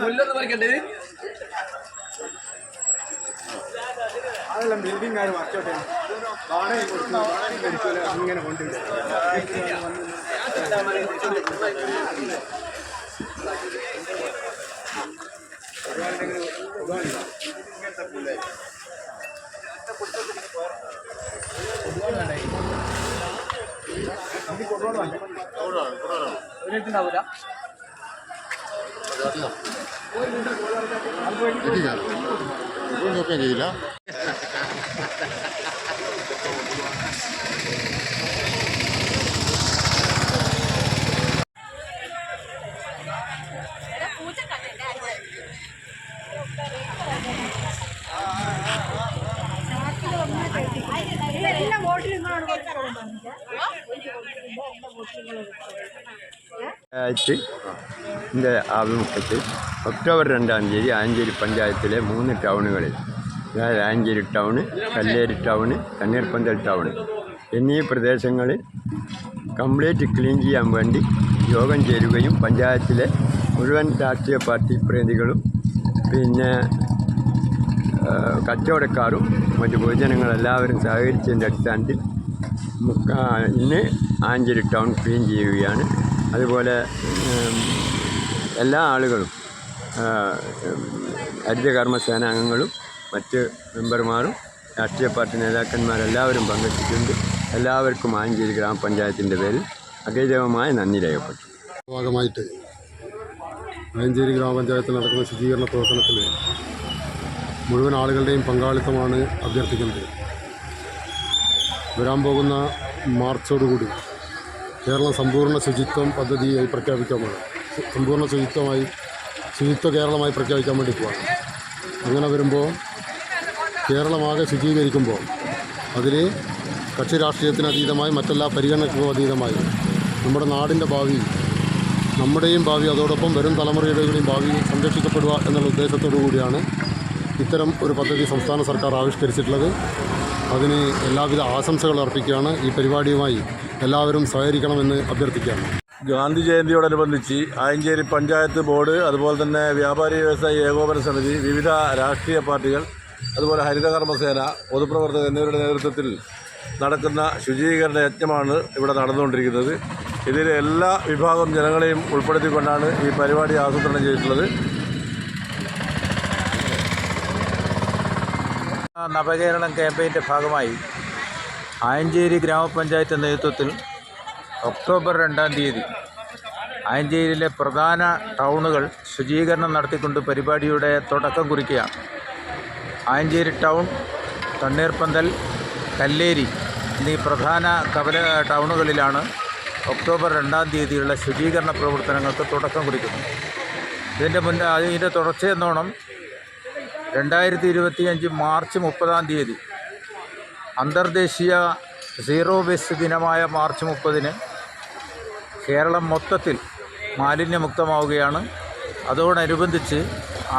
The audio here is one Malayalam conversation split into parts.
പുല്ലൊന്ന് പറിക്കണ്ടേ അതെല്ലാം ബിൽഡിംഗ് കാര്യം വർക്കോട്ടെ വാടക കൊടുക്കുന്ന വാടക മേടിച്ചാൽ അങ്ങനെ കൊണ്ടുവരും ഒരുപാട് ഉണ്ടാവൂല നോക്കാൻ കഴിയില്ല പഞ്ചായത്തിന്റെ ആഭിമുഖ്യത്തിൽ ഒക്ടോബർ രണ്ടാം തീയതി ആഞ്ചേരി പഞ്ചായത്തിലെ മൂന്ന് ടൗണുകളിൽ അതായത് Ancheri town Kalleri town Thanneerpanthal town എന്നീ പ്രദേശങ്ങളിൽ കംപ്ലീറ്റ് ക്ലീൻ ചെയ്യാൻ വേണ്ടി യോഗം ചേരുകയും പഞ്ചായത്തിലെ മുഴുവൻ രാഷ്ട്രീയ പാർട്ടി പ്രതിനിധികളും പിന്നെ കച്ചവടക്കാരും മറ്റ് പൊതുജനങ്ങളെല്ലാവരും സഹകരിച്ചതിന്റെ അടിസ്ഥാനത്തിൽ ഇന്ന് ആഞ്ചേരി ടൗൺ ക്ലീൻ ചെയ്യുകയാണ്. അതുപോലെ എല്ലാ ആളുകളും അംഗങ്ങളും ഹരിതകർമ്മ സേനാംഗങ്ങളും മറ്റ് മെമ്പർമാരും രാഷ്ട്രീയ പാർട്ടി നേതാക്കന്മാരെല്ലാവരും പങ്കെടുത്തിട്ടുണ്ട്. എല്ലാവർക്കും ആഞ്ചേരി ഗ്രാമപഞ്ചായത്തിന്റെ പേരിൽ അഗൈതവമായ നന്ദി രേഖപ്പെട്ടു ഭാഗമായിട്ട് ആഞ്ചേരി ഗ്രാമപഞ്ചായത്തിൽ നടക്കുന്ന ശുചീകരണ പ്രവർത്തനത്തിൽ മുഴുവൻ ആളുകളുടെയും പങ്കാളിത്തമാണ് അഭ്യർത്ഥിക്കുന്നത്. വരാൻ പോകുന്ന മാർച്ചോടുകൂടി കേരളം സമ്പൂർണ ശുചിത്വം പദ്ധതിയായി പ്രഖ്യാപിക്കാൻ വേണ്ടി സമ്പൂർണ ശുചിത്വമായി ശുചിത്വ കേരളമായി പ്രഖ്യാപിക്കാൻ വേണ്ടി പോവാണ്. അങ്ങനെ വരുമ്പോൾ കേരളമാകെ ശുചീകരിക്കുമ്പോൾ അതിൽ കക്ഷി രാഷ്ട്രീയത്തിന് അതീതമായി മറ്റെല്ലാ പരിഗണനയ്ക്കും അതീതമായി നമ്മുടെ നാടിന്റെ ഭാവി നമ്മുടെയും ഭാവി അതോടൊപ്പം വരും തലമുറയുടെയും ഭാവി സംരക്ഷിക്കപ്പെടുക എന്നുള്ള ഉദ്ദേശത്തോടു കൂടിയാണ് ഇത്തരം ഒരു പദ്ധതി സംസ്ഥാന സർക്കാർ ആവിഷ്കരിച്ചിട്ടുള്ളത്. അതിന് എല്ലാവിധ ആശംസകൾ അർപ്പിക്കുകയാണ്. ഈ പരിപാടിയുമായി എല്ലാവരും സഹകരിക്കണമെന്ന് അഭ്യർത്ഥിക്കുകയാണ്. ഗാന്ധി ജയന്തിയോടനുബന്ധിച്ച് ആയഞ്ചേരി പഞ്ചായത്ത് ബോർഡ് അതുപോലെ തന്നെ വ്യാപാരി വ്യവസായി ഏകോപന സമിതി വിവിധ രാഷ്ട്രീയ പാർട്ടികൾ അതുപോലെ ഹരിതകർമ്മസേന പൊതുപ്രവർത്തകർ എന്നിവരുടെ നേതൃത്വത്തിൽ നടക്കുന്ന ശുചീകരണ യജ്ഞമാണ് ഇവിടെ നടന്നുകൊണ്ടിരിക്കുന്നത്. ഇതിൽ എല്ലാ വിഭാഗം ജനങ്ങളെയും ഉൾപ്പെടുത്തിക്കൊണ്ടാണ് ഈ പരിപാടി ആസൂത്രണം ചെയ്തിട്ടുള്ളത്. നവകേരളം ക്യാമ്പയിന്റെ ഭാഗമായി ആയഞ്ചേരി ഗ്രാമപഞ്ചായത്ത് നേതൃത്വത്തിൽ ഒക്ടോബർ രണ്ടാം തീയതി ആയഞ്ചേരിയിലെ പ്രധാന ടൗണുകൾ ശുചീകരണം നടത്തിക്കൊണ്ട് പരിപാടിയുടെ തുടക്കം കുറിക്കുകയാണ്. ആയഞ്ചേരി ടൗൺ തണ്ണീർപ്പന്തൽ കല്ലേരി എന്നീ പ്രധാന കവല ടൗണുകളിലാണ് ഒക്ടോബർ രണ്ടാം തീയതിയുള്ള ശുചീകരണ പ്രവർത്തനങ്ങൾക്ക് തുടക്കം കുറിക്കുന്നത്. ഇതിന്റെ മുന്നേ അതിന്റെ തുടർച്ചയെന്നോണം രണ്ടായിരത്തി ഇരുപത്തിയഞ്ച് മാർച്ച് മുപ്പതാം തീയതി. അന്തർദേശീയ സീറോ വേസ്റ്റ് ദിനമായ മാർച്ച് മുപ്പതിന് കേരളം മൊത്തത്തിൽ മാലിന്യമുക്തമാവുകയാണ്. അതോടനുബന്ധിച്ച്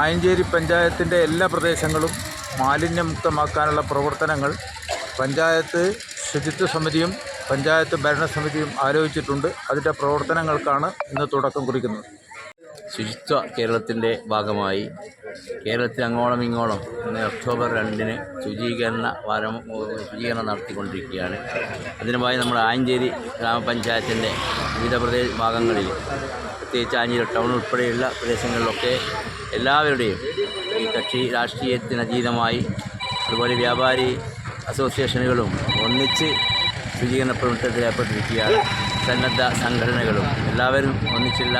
ആയഞ്ചേരി പഞ്ചായത്തിന്റെ എല്ലാ പ്രദേശങ്ങളും മാലിന്യമുക്തമാക്കാനുള്ള പ്രവർത്തനങ്ങൾ പഞ്ചായത്ത് ശുചിത്വ സമിതിയും പഞ്ചായത്ത് ഭരണസമിതിയും ആലോചിച്ചിട്ടുണ്ട്. അതിന്റെ പ്രവർത്തനങ്ങൾക്കാണ് ഇന്ന് തുടക്കം കുറിക്കുന്നത്. ശുചിത്വ കേരളത്തിന്റെ ഭാഗമായി കേരളത്തിൽ അങ്ങോളം ഇങ്ങോളം ഇന്ന് ഒക്ടോബർ രണ്ടിന് ശുചീകരണ വാരം ശുചീകരണം നടത്തിക്കൊണ്ടിരിക്കുകയാണ്. അതിനുമായി നമ്മുടെ ആഞ്ചേരി ഗ്രാമപഞ്ചായത്തിന്റെ വിവിധ പ്രദേശ ഭാഗങ്ങളിൽ പ്രത്യേകിച്ച് ആഞ്ചേരി ടൗൺ ഉൾപ്പെടെയുള്ള പ്രദേശങ്ങളിലൊക്കെ എല്ലാവരുടെയും ഈ കക്ഷി രാഷ്ട്രീയത്തിനതീതമായി അതുപോലെ വ്യാപാരി അസോസിയേഷനുകളും ഒന്നിച്ച് ശുചീകരണ പ്രവർത്തനത്തിൽ ഏർപ്പെട്ടിരിക്കുകയാണ്. സന്നദ്ധ സംഘടനകളും എല്ലാവരും ഒന്നിച്ചുള്ള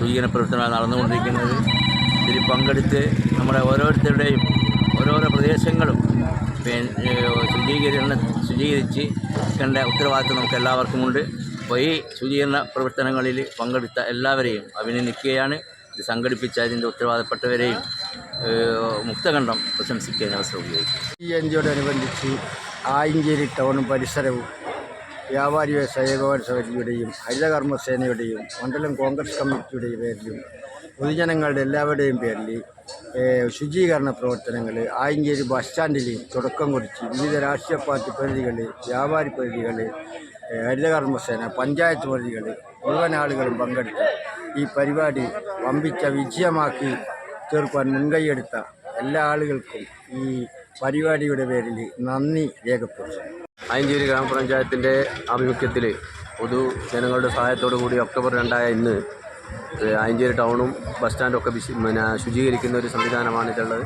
ശുചീകരണ പ്രവർത്തനമാണ് നടന്നുകൊണ്ടിരിക്കുന്നത്. ഇതിൽ പങ്കെടുത്ത് നമ്മുടെ ഓരോരുത്തരുടെയും ഓരോരോ പ്രദേശങ്ങളും ശുചീകരണ ശുചീകരിച്ച് കണ്ട ഉത്തരവാദിത്വം നമുക്ക് എല്ലാവർക്കുമുണ്ട് അപ്പോൾ ഈ ശുചീകരണ പ്രവർത്തനങ്ങളിൽ പങ്കെടുത്ത എല്ലാവരെയും അഭിനന്ദിക്കുകയാണ്. ഇത് സംഘടിപ്പിച്ച അതിന്റെ ഉത്തരവാദപ്പെട്ടവരെയും മുക്തകണ്ഠം പ്രശംസിക്കാൻ അവസരം ഉപയോഗിക്കും ഈ എൻ ജിയോടനുബന്ധിച്ച് ആയിഞ്ചേരി ടൗണും പരിസരവും വ്യാപാരി വ്യവസായ ഏകോപന സമിതിയുടെയും ഹരിതകർമ്മ സേനയുടെയും മണ്ഡലം കോൺഗ്രസ് കമ്മിറ്റിയുടെയും പേരിലും പൊതുജനങ്ങളുടെ എല്ലാവരുടെയും പേരിൽ ശുചീകരണ പ്രവർത്തനങ്ങൾ ആയിഞ്ചേരി ബസ് സ്റ്റാൻഡിൽ തുടക്കം കുറിച്ച് വിവിധ രാഷ്ട്രീയ പാർട്ടി പ്രതിനിധികൾ വ്യാപാരി പ്രതിനിധികൾ ഏഹ്, ഹരിതകർമ്മസേന പഞ്ചായത്ത് പ്രതികൾ മുഴുവൻ ആളുകളും പങ്കെടുത്ത ഈ പരിപാടി വമ്പിച്ച വിജയമാക്കി തീർക്കുവാൻ മുൻകൈയെടുത്ത എല്ലാ ആളുകൾക്കും ഈ പരിപാടിയുടെ പേരിൽ നന്ദി രേഖപ്പെടുത്തുന്നു. ആയഞ്ചേരി ഗ്രാമപഞ്ചായത്തിന്റെ ആഭിമുഖ്യത്തിൽ പൊതു ജനങ്ങളുടെ സഹായത്തോടു കൂടി ഒക്ടോബർ രണ്ടായ ഇന്ന് അയഞ്ചേരി ടൗണും ബസ് സ്റ്റാൻഡും ഒക്കെ പിന്നെ ശുചീകരിക്കുന്ന ഒരു സംവിധാനമാണ് ഇതുള്ളത്.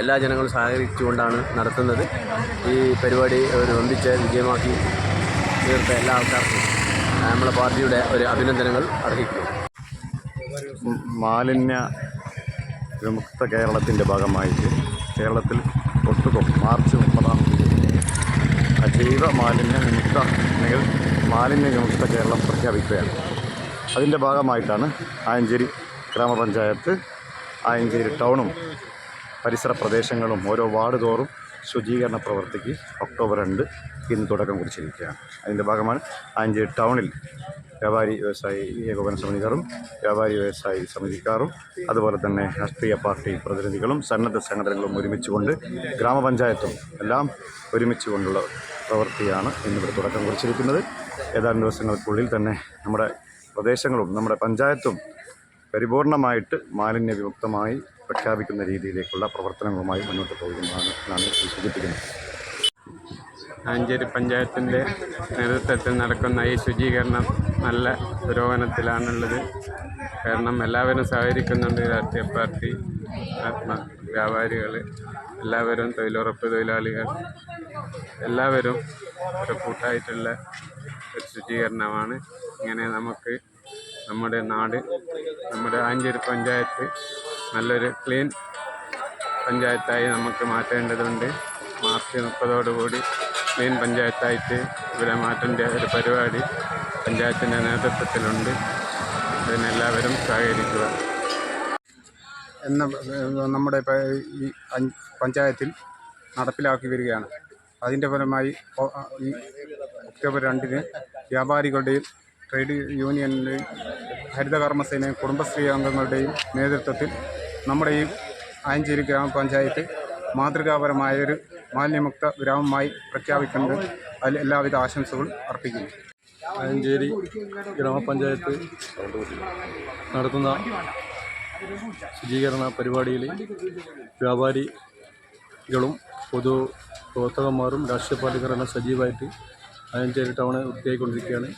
എല്ലാ ജനങ്ങളും സഹകരിച്ചുകൊണ്ടാണ് നടത്തുന്നത്. ഈ പരിപാടി ഒരു ഒന്നിച്ച് വിജയമാക്കി തീർത്ത എല്ലാ ആൾക്കാർക്കും നമ്മളെ പാർട്ടിയുടെ ഒരു അഭിനന്ദനങ്ങൾ അർഹിക്കുന്നു. മാലിന്യ വിമുക്ത കേരളത്തിന്റെ ഭാഗമായിട്ട് കേരളത്തിൽ ഒട്ടുകൊ മാർച്ച് മുപ്പതാം തീയതി അജൈവ മാലിന്യ വിമുക്ത അല്ലെങ്കിൽ മാലിന്യ വിമുക്ത കേരളം പ്രഖ്യാപിക്കുകയാണ്. അതിന്റെ ഭാഗമായിട്ടാണ് ആയഞ്ചേരി ഗ്രാമപഞ്ചായത്ത് ആയഞ്ചേരി ടൗണും പരിസര പ്രദേശങ്ങളും ഓരോ വാർഡ് തോറും ശുചീകരണ പ്രവൃത്തിക്ക് ഒക്ടോബർ രണ്ട് ഇന്ന് തുടക്കം കുറിച്ചിരിക്കുകയാണ്. അതിന്റെ ഭാഗമാണ് അഞ്ച് ടൗണിൽ വ്യാപാരി വ്യവസായി ഏകോപന സമിതിക്കാരും വ്യാപാരി വ്യവസായി സമിതിക്കാരും അതുപോലെ തന്നെ രാഷ്ട്രീയ പാർട്ടി പ്രതിനിധികളും സന്നദ്ധ സംഘടനകളും ഒരുമിച്ച് കൊണ്ട് ഗ്രാമപഞ്ചായത്തും എല്ലാം ഒരുമിച്ച് കൊണ്ടുള്ള പ്രവൃത്തിയാണ് ഇന്നിവിടെ തുടക്കം കുറിച്ചിരിക്കുന്നത്. ഏതാനും ദിവസങ്ങൾക്കുള്ളിൽ തന്നെ നമ്മുടെ പ്രദേശങ്ങളും നമ്മുടെ പഞ്ചായത്തും പരിപൂർണമായിട്ട് മാലിന്യ വിമുക്തമായി പ്രഖ്യാപിക്കുന്ന രീതിയിലേക്കുള്ള പ്രവർത്തനങ്ങളുമായി മുന്നോട്ട് പോകുന്നതാണ് എന്നാണ് സൂചിപ്പിക്കുന്നത് ആഞ്ചേരി പഞ്ചായത്തിന്റെ നേതൃത്വത്തിൽ നടക്കുന്ന ഈ ശുചീകരണം നല്ല പുരോഗമനത്തിലാണുള്ളത്. കാരണം എല്ലാവരും സഹകരിക്കുന്നുണ്ട്. രാഷ്ട്രീയ പാർട്ടി ആത്മ വ്യാപാരികൾ എല്ലാവരും തൊഴിലുറപ്പ് തൊഴിലാളികൾ എല്ലാവരും ഒരു കൂട്ടായിട്ടുള്ള ഒരു ശുചീകരണമാണ്. ഇങ്ങനെ നമുക്ക് നമ്മുടെ നാട് നമ്മുടെ ആഞ്ചേരി പഞ്ചായത്ത് നല്ലൊരു ക്ലീൻ പഞ്ചായത്തായി നമുക്ക് മാറ്റേണ്ടതുണ്ട്. മാർച്ച് മുപ്പതോടുകൂടി ക്ലീൻ പഞ്ചായത്തായിട്ട് ഇവിടെ മാറ്റേണ്ട ഒരു പരിപാടി പഞ്ചായത്തിന്റെ നേതൃത്വത്തിലുണ്ട്. അതിനെല്ലാവരും സഹകരിക്കുക. എന്ന നമ്മുടെ ഈ പഞ്ചായത്തിൽ നടപ്പിലാക്കി വരികയാണ്. അതിന്റെ ഫലമായി ഈ ഒക്ടോബർ രണ്ടിന് വ്യാപാരികളുടെയും ട്രേഡ് യൂണിയനിലെയും ഹരിതകർമ്മസേനയും കുടുംബശ്രീ അംഗങ്ങളുടെയും നേതൃത്വത്തിൽ നമ്മുടെ ഈ ആയഞ്ചേരി ഗ്രാമപഞ്ചായത്ത് മാതൃകാപരമായൊരു മാലിന്യമുക്ത ഗ്രാമമായി പ്രഖ്യാപിക്കുന്നത് അതിൽ എല്ലാവിധ ആശംസകളും അർപ്പിക്കുന്നു. ആയഞ്ചേരി ഗ്രാമപഞ്ചായത്ത് നടത്തുന്ന ശുചീകരണ പരിപാടിയിൽ വ്യാപാരികളും പൊതു പ്രവർത്തകന്മാരും രാഷ്ട്രീയ പാർട്ടിക്കാരെല്ലാം സജീവമായിട്ട് ആയഞ്ചേരി ടൗണ് വൃത്തിയായിക്കൊണ്ടിരിക്കുകയാണ്.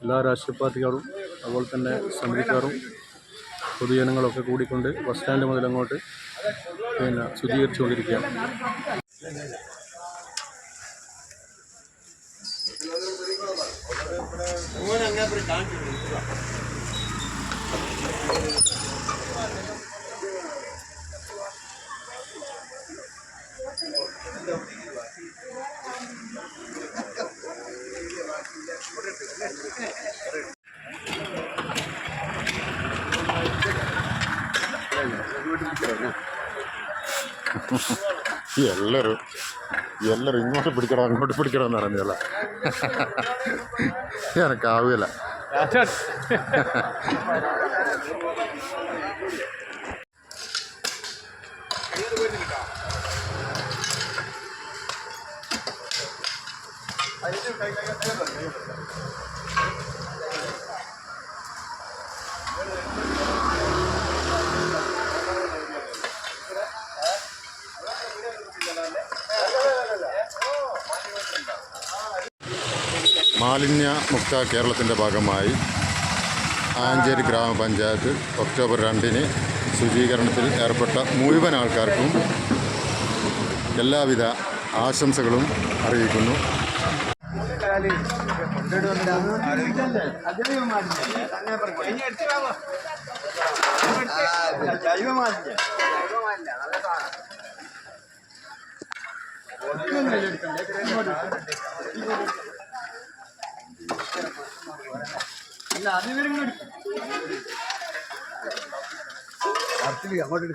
എല്ലാ രാഷ്ട്രീയ പാർട്ടിക്കാരും അതുപോലെ തന്നെ സമിതിക്കാരും പൊതുജനങ്ങളൊക്കെ കൂടിക്കൊണ്ട് ബസ് സ്റ്റാൻഡ് മുതൽ അങ്ങോട്ട് പിന്നെ ശുചീകരിച്ചുകൊണ്ടിരിക്കുകയാണ് എല്ലാവരും എല്ലാവരും ഇങ്ങോട്ട് പിടിക്കണം അങ്ങോട്ട് പിടിക്കണം എന്ന് പറഞ്ഞല്ല എനക്കാവില്ല മാലിന്യ മുക്ത കേരളത്തിന്റെ ഭാഗമായി ആഞ്ചേരി ഗ്രാമപഞ്ചായത്ത് ഒക്ടോബർ രണ്ടിന് ശുചീകരണത്തിൽ ഏർപ്പെട്ട മുഴുവൻ ആൾക്കാർക്കും എല്ലാവിധ ആശംസകളും അറിയിക്കുന്നു. അങ്ങോട്ട്